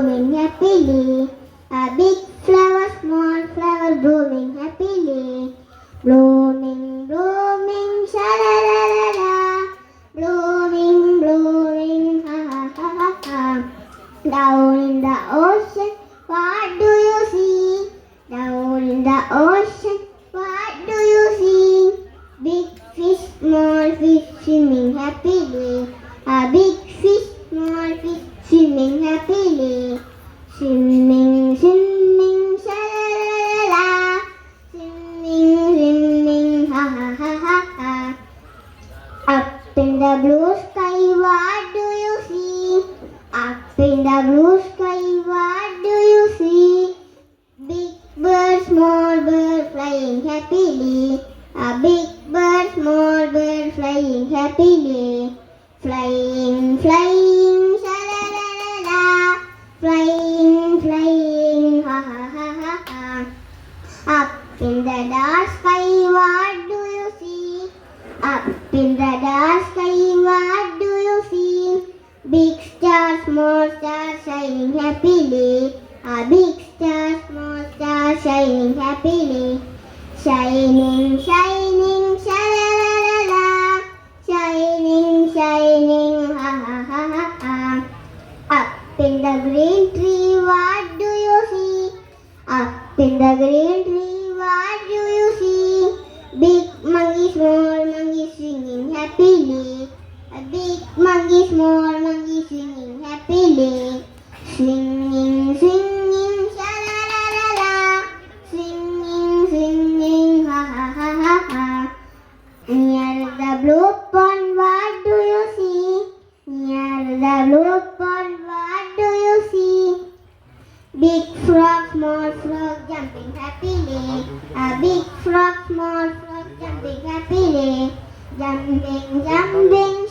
blooming happily. A big flower, small flower blooming happily. Blooming, blooming, sha la la la la. Blooming, blooming, ha ha ha ha ha. Down in the ocean, what do you see? Down in the ocean, what do you see? Big fish, small fish swimming happily. ഷിമ്മിങ് ഷിമ്മിങ് ഷിമ്മിങ് ശലല ഷിമ്മിങ് ഷിമ്മിങ് her her her her Up in the blue sky, what do you see? Up in the blue sky, what do you see? Big bird, small bird flying happily. A big bird, small bird flying happily. Flying, flying. Up in the dark sky, what do you see? Big star, small star, shining happily. A big star, small star, shining happily. Shining, shining, sha la la la la. Shining, shining, ha ha ha ha ha. Up in the green tree, what do you see? Up in the green tree, happily. A big monkey, small monkey singing happily. Singing, singing, sha la la la la. Singing, singing, ha ha ha ha ha. Near the blue pond, what do you see? Near the blue pond, what do you see? Big frog, small frog jumping happily. A big frog, small frog jumping happily. Jumping, jumping, sha